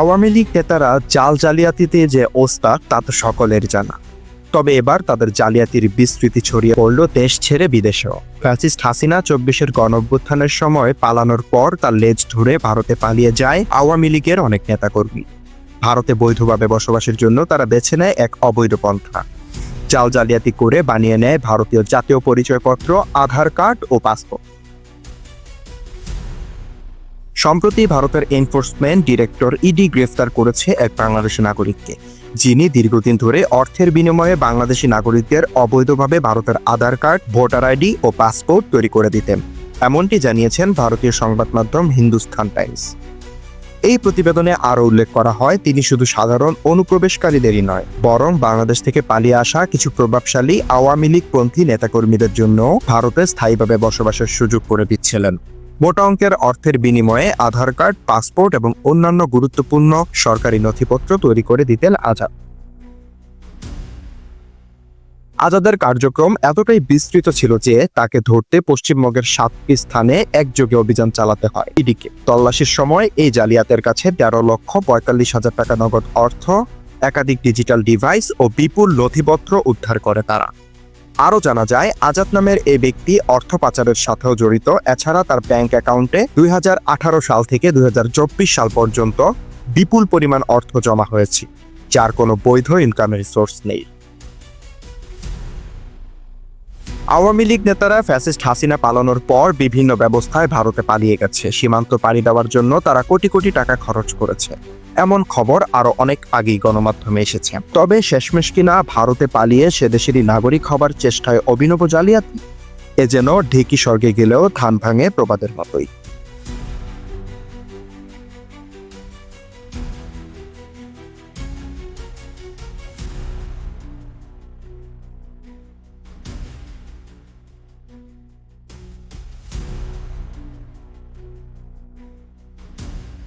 আওয়ামী লীগ নেতারা জাল জালিয়াতিতে যে ওস্তাদ, তা তো সকলের জানা। তবে এবার তাদের জালিয়াতির বিস্তৃতি ছড়িয়ে পড়ল দেশ ছেড়ে বিদেশেও। ফ্যাসিস্ট হাসিনা চব্বিশের গণঅভ্যুত্থানের সময় পালানোর পর তার লেজ ধরে ভারতে পালিয়ে যায় আওয়ামী লীগের অনেক নেতাকর্মী। ভারতে বৈধভাবে বসবাসের জন্য তারা বেছে নেয় এক অবৈধ পন্থা। জাল জালিয়াতি করে বানিয়ে নেয় ভারতীয় জাতীয় পরিচয়পত্র, আধার কার্ড ও পাসপোর্ট। সম্প্রতি ভারতের এনফোর্সমেন্ট ডিরেক্টর ইডি গ্রেফতার করেছে এক বাংলাদেশি নাগরিককে, যিনি দীর্ঘদিন ধরে অর্থের বিনিময়ে বাংলাদেশি নাগরিকদের অবৈধভাবে ভারতের আধার কার্ড, ভোটার আইডি ও পাসপোর্ট তৈরি করে দিতেন। এমনটি জানিয়েছেন ভারতীয় সংবাদ মাধ্যম হিন্দুস্তান টাইমস। এই প্রতিবেদনে আরও উল্লেখ করা হয়, তিনি শুধু সাধারণ অনুপ্রবেশকারীদেরই নয়, বরং বাংলাদেশ থেকে পালিয়ে আসা কিছু প্রভাবশালী আওয়ামী লীগপন্থী নেতাকর্মীদের জন্য ভারতে স্থায়ীভাবে বসবাসের সুযোগ করে দিচ্ছিলেন। মোটা অঙ্কের অর্থের বিনিময়ে আধার কার্ড, পাসপোর্ট এবং অন্যান্য গুরুত্বপূর্ণ সরকারি নথিপত্র তৈরি করে দিতেন আজাদ। আজাদের কার্যক্রম এতটাই বিস্তৃত ছিল যে তাকে ধরতে পশ্চিমবঙ্গের সাতটি স্থানে একযোগে অভিযান চালাতে হয়। ইডিকে তল্লাশির সময় এই জালিয়াতের কাছে তেরো লক্ষ পঁয়তাল্লিশ হাজার টাকা নগদ অর্থ, একাধিক ডিজিটাল ডিভাইস ও বিপুল নথিপত্র উদ্ধার করে তারা। আরও জানা যায়, আজাদ নামের এই ব্যক্তি অর্থ পাচারের সাথেও জড়িত। এছাড়া তার ব্যাংক অ্যাকাউন্টে দুই হাজার আঠারো সাল থেকে দুই হাজার চব্বিশ সাল পর্যন্ত বিপুল পরিমাণ অর্থ জমা হয়েছে, যার কোনো বৈধ ইনকামের সোর্স নেই। আওয়ামী লীগ নেতারা ফ্যাসিস্ট হাসিনা পালানোর পর বিভিন্ন ব্যবস্থায় ভারতে পালিয়ে গেছে। সীমান্ত পাড়ি দেওয়ার জন্য তারা কোটি কোটি টাকা খরচ করেছে। এমন খবর আরও অনেক আগেই গণমাধ্যমে এসেছে। তবে শেষমেশ কিনা ভারতে পালিয়ে সেদেশেরই নাগরিক হবার চেষ্টায় অভিনব জালিয়াতি? এ যেন ঢেকি স্বর্গে গেলেও ধান ভাঙে প্রবাদের মতোই।